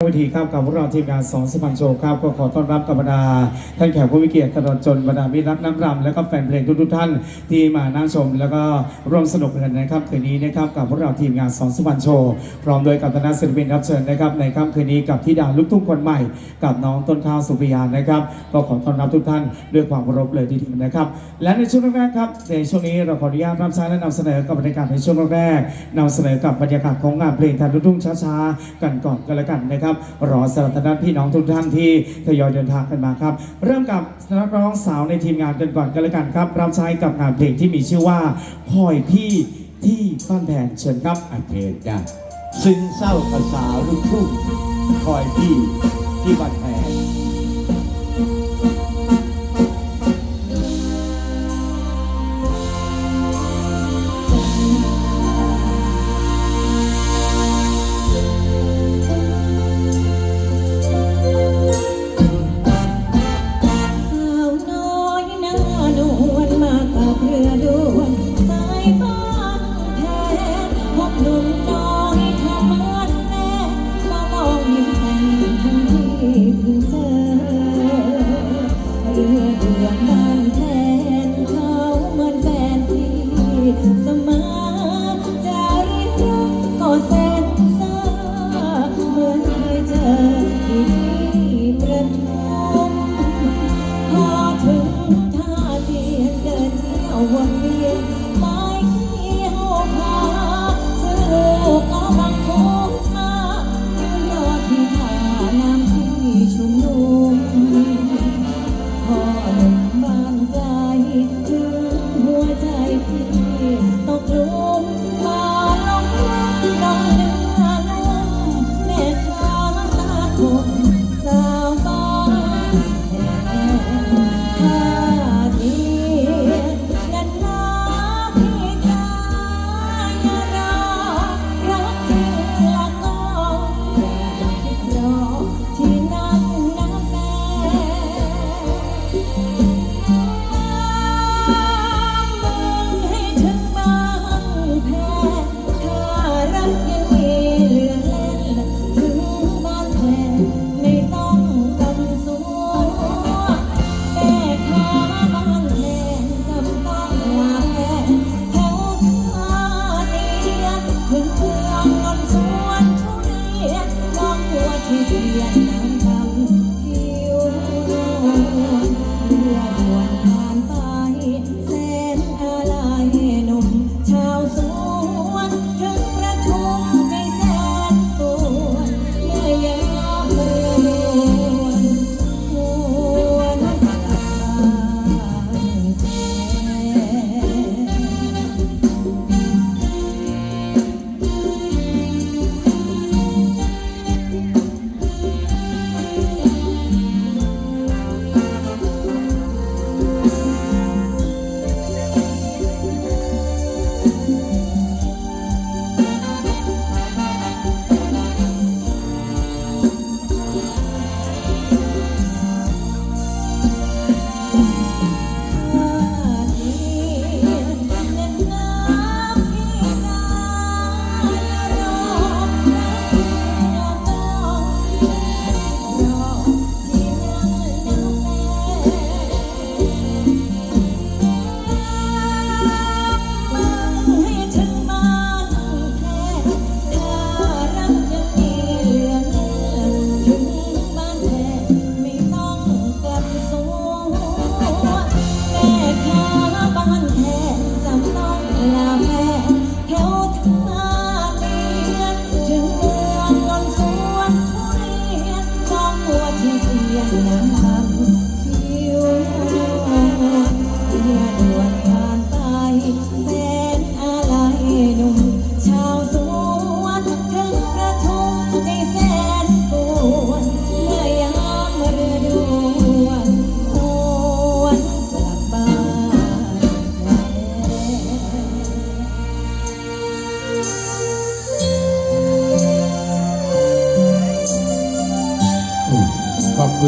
วิธีครับกับพวกเราทีมงานสองสปันโชว์ครับก็ขอต้อนรับกับบรรดาท่านแขกผู้มีเกียรติตลอดจนบรรดามิตรรักนักรำและก็แฟนเพลงทุกๆท่านที่มานั่งชม แล้วก็ร่วมสนุกกันนะครับคืนนี้นะครับกับพวกเราทีมงานสองสปันโชว์พร้อมโดยกับคณะศิลปินรับเชิญนะครับในค่ำคืนนี้กับธิดาลูกทุ่งคนใหม่ กับน้องต้นข้าวสุริยานะครับก็ขอต้อนรับทุกท่านด้วยความเคารพเลยทีเดียวนะครับและในช่วงแรกๆครับในช่วงนี้เราขออนุญาตรับใช้และนำเสนอกับบรรยากาศในช่วงแรกๆนำเสนอกับบรรยากาศของงานเพลงไทยลูกทุ่งช้าๆ กันก่อนกันแล้วกันนะครับรอสำหรับทางด้านพี่น้องทุกท่านที่ทยอยเดินทางกันมาครับ เริ่มกับนักร้องสาวในทีมงานกันก่อนกันแล้วกันครับ รับใช้กับงานเพลงที่มีชื่อว่าพลอยพี่ที่บ้านแผนเชิญครับอาเทนจ้ะซึ้งเศร้าภาษาลูกทุ่งคอยพี่ที่บ้านแผน วัน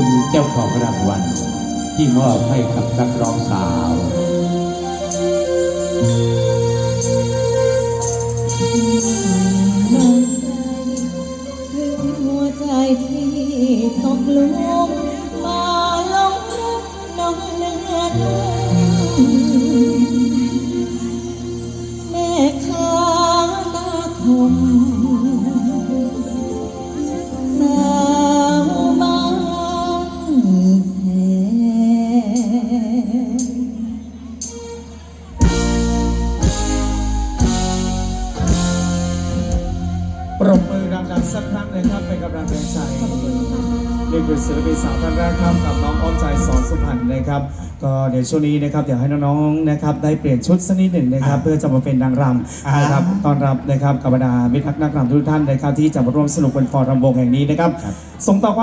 คุณเจ้าของรางวัลที่มอบให้กับนักร้องสาว ปรบมือดังๆสักครั้งเลยครับเป็นกำลังแรงใจนี่คือศิลปินสาวท่านแรกครับกับน้องอ้อมใจสอนสุพรรณนะครับ ก็เดี๋ยวช่วงนี้นะครับเดี๋ยวให้น้องๆนะครับได้เปลี่ยนชุดสักนิดหนึ่งนะครับ เพื่อจะมาเป็นนางรำนะครับต้อนรับนะครับกับบรรดามิตรนักรำทุกท่านนะครับที่จะมาร่วมสนุกเป็นฟอร์รำวงแห่งนี้นะครับส่งต่อความ